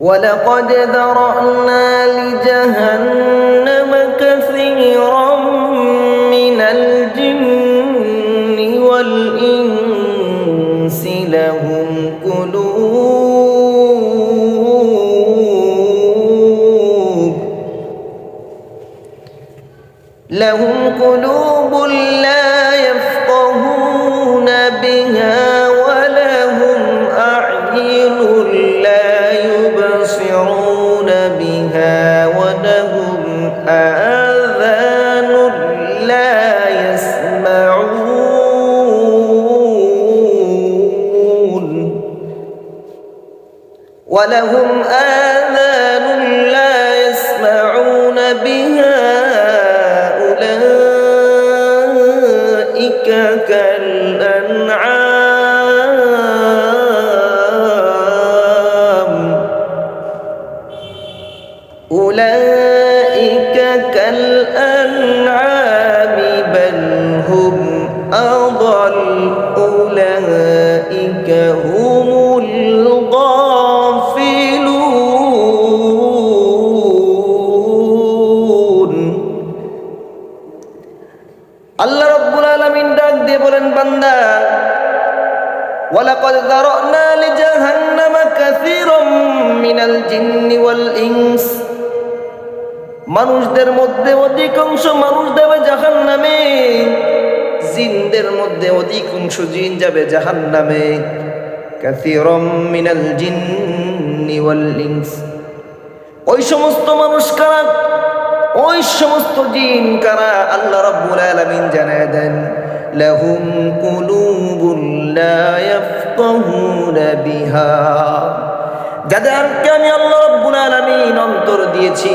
ولقد ذرأنا لجهنم كثيرا من الجن والإنس لهم قلوب لهم قلوب لا ولهم آذان لا يسمعون بها. أولئك كالأنعام. أولئك كالأنعام بل هم أضل. أولئك هم বান্দা। যারানা লিজাহান্নামা কাসীরাম মিনাল জিন্নি ওয়াল ইনস। মানুষদের মধ্যে অধিকাংশ মানুষ যাবে জাহান্নামে। জিনদের মধ্যে অধিকাংশ জিন যাবে জাহান্নামে। কাসীরাম মিনাল জিন্নি ওয়াল ইনস। ওই সমস্ত মানুষ কারা? ওই সমস্ত জিন কারা? আল্লাহ রাব্বুল আলামিন জানায় দেন। লাহুম কুলুবুন লা ইয়াফকাহুনা বিহা। যাদেরকে আমি আল্লাহ রাব্বুল আলামিন অন্তর দিয়েছি,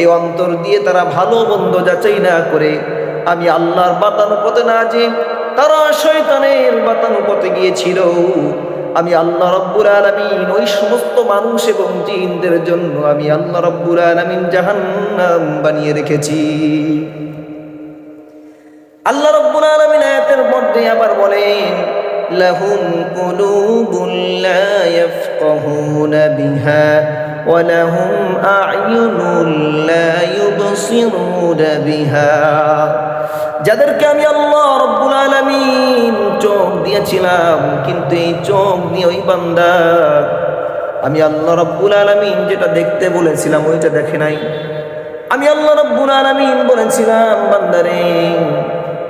এই অন্তর দিয়ে তারা ভালো মন্দ যাচাই না করে আমি আল্লাহর বাতানো পথে না যে তারা শয়তানের বাতানো পথে গিয়েছিল। আমি আল্লাহ রব্বুর আলমিন ওই সমস্ত মানুষ এবং জিনদের জন্য আমি আল্লাহ রব্বুর আলমিন জাহান্নাম বানিয়ে রেখেছি। আল্লাহ রব্বুর আলমিন আয়াতের মধ্যে আবার বলেন, লাহুম কুলুবুল লা ইয়াফকাহুনা বিহা ওয়া লাহুম আ'ইউনুল লা ইউবসিরুনা বিহা। যাদেরকে আমি আল্লাহ রব্বুল আলামিন চোখ দিয়েছিলাম, কিন্তু এই চোখ দিয়ে ওই বান্দা, আমি আল্লাহ রব্বুল আলামিন যেটা দেখতে বলেছিলাম ওইটা দেখে নাই। আমি আল্লাহ রব্বুল আলামিন বলেছিলাম বান্দারে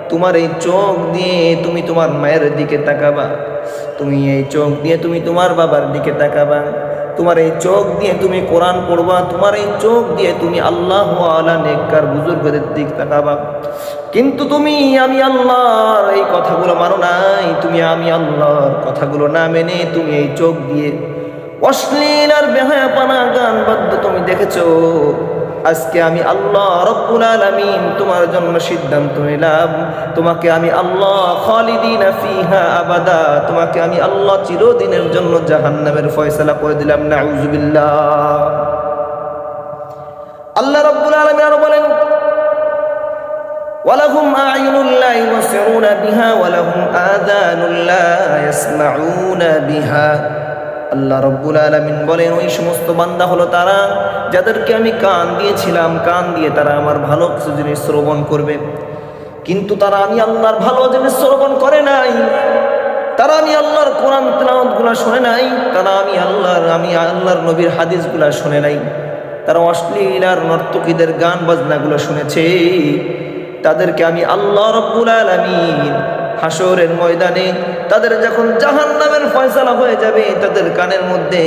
তোমার এই চোখ দিয়ে তুমি তোমার মায়ের দিকে তাকাবা। তুমি এই চোখ দিয়ে তুমি তোমার বাবার দিকে তাকাবা। তোমার এই চোখ দিয়ে তুমি কোরআন পড়বা। তোমার এই চোখ দিয়ে তুমি আল্লাহ আলা নেককার বুজুর্গদের দিক তাকাবা। কিন্তু তুমি, আমি আল্লাহর এই কথাগুলো মানো নাই। তুমি, আমি আল্লাহর কথাগুলো না মেনে তুমি এই চোখ দিয়ে অশ্লীল আর বেহায়াপানা গান বাদ্য তুমি দেখেছ। আজকে আমি আল্লাহ রব্বুল আলামিন তোমার জন্য সিদ্ধান্ত নিলাম তোমাকে আমি আল্লাহ খালিদিন ফিহা আবাদা তোমাকে আমি আল্লাহ চিরদিনের জন্য জাহান্নামের ফয়সালা করে দিলাম নাউজুবিল্লাহ আল্লাহ রব্বুল আলামিন আরো বলেন ولهم أعين لا يبصرون بها ولهم آذان لا يسمعون بها আল্লাহ রব্বুল আলমিন বলেন, ওই সমস্ত বান্দা হলো তারা যাদেরকে আমি কান দিয়েছিলাম, কান দিয়ে তারা আমার ভালো কিছু জিনিস শ্রবণ করবে। কিন্তু তারা আমি আল্লাহর ভালো জিনিস শ্রবণ করে নাই। তারা আমি আল্লাহর কোরআন তেলাওয়াতগুলো শুনে নাই। তারা আমি আল্লাহর আমি আল্লাহর নবীর হাদিসগুলো শুনে নাই। তারা অশ্লীল আর নর্তকীদের গান বাজনাগুলো শুনেছে। তাদেরকে আমি আল্লাহ রব্বুল আলমিন হাসরের ময়দানে তাদের যখন জাহান নামের ফয়সালা হয়ে যাবে, তাদের কানের মধ্যে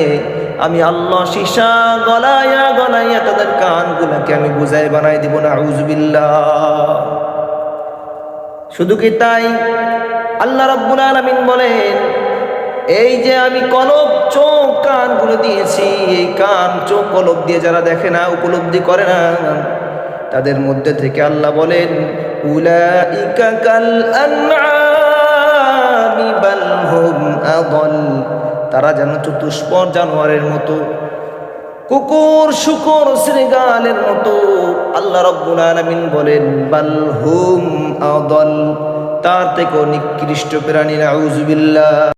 আমি আল্লাহ সীসা গলাইয়া গলাইয়া তাদের কানগুলাকে আমি বুঝাই বানাই দিব না আউজবিল্লাহ শুধু কি তাই? আল্লাহ রব্বুল আলমিন বলেন, এই যে আমি কলব চোখ কানগুলো দিয়েছি, এই কান, চোখ কলব দিয়ে যারা দেখে না, উপলব্ধি করে না, তাদের মধ্যে থেকে আল্লাহ বলেন, উলাইকা কাল আনআমি তারা যেন চতুষ্পর জানোয়ারের মতো, কুকুর শুকুর শ্রীগালের মতো, আল্লাহ রব্বুল আলমিন বলেন, বাল হুম আদল। তার থেকে নিকৃষ্ট প্রাণীরা নাউজুবিল্লাহ